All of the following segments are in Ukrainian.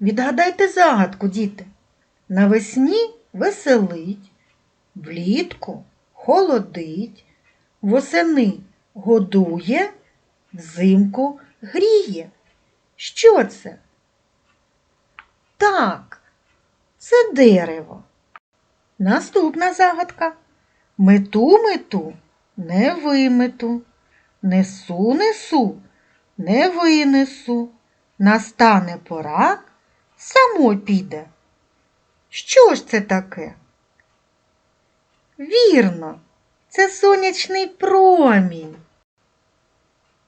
Відгадайте загадку, діти. Навесні веселить, влітку холодить, восени годує, взимку гріє. Що це? Так, це дерево. Наступна загадка. Мету мету, не вимету, несу несу, не винесу. Настане пора, само піде. Що ж це таке? Вірно, це сонячний промінь.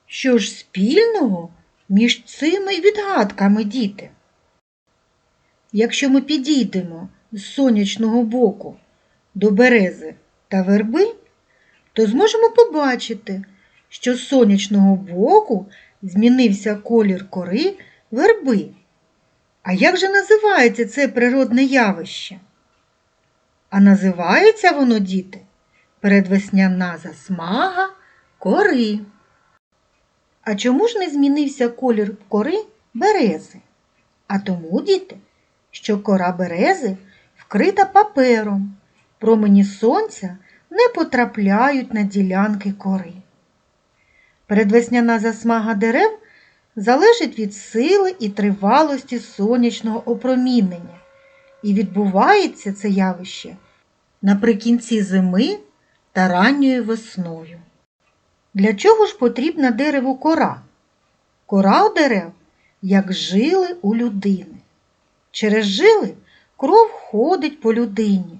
Що ж спільного між цими відгадками, діти? Якщо ми підійдемо з сонячного боку до берези та верби, то зможемо побачити, що з сонячного боку змінився колір кори верби. А як же називається це природне явище? А називається воно, діти, передвесняна засмага кори. А чому ж не змінився колір кори берези? А тому, діти, що кора берези вкрита папером, промені сонця не потрапляють на ділянки кори. Передвесняна засмага дерев залежить від сили і тривалості сонячного опромінення, і відбувається це явище наприкінці зими та ранньою весною. Для чого ж потрібна дереву кора? Кора у дерев, як жили у людини. Через жили кров ходить по людині,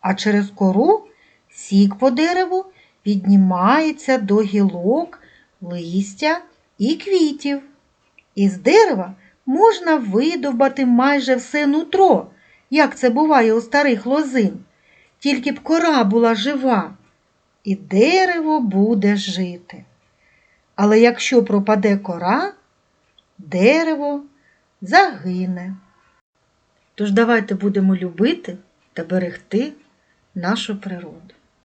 а через кору сік по дереву піднімається до гілок, листя і квітів. Із дерева можна видовбати майже все нутро, як це буває у старих лозин, тільки б кора була жива, і дерево буде жити. Але якщо пропаде кора, дерево загине. Тож давайте будемо любити та берегти нашу природу.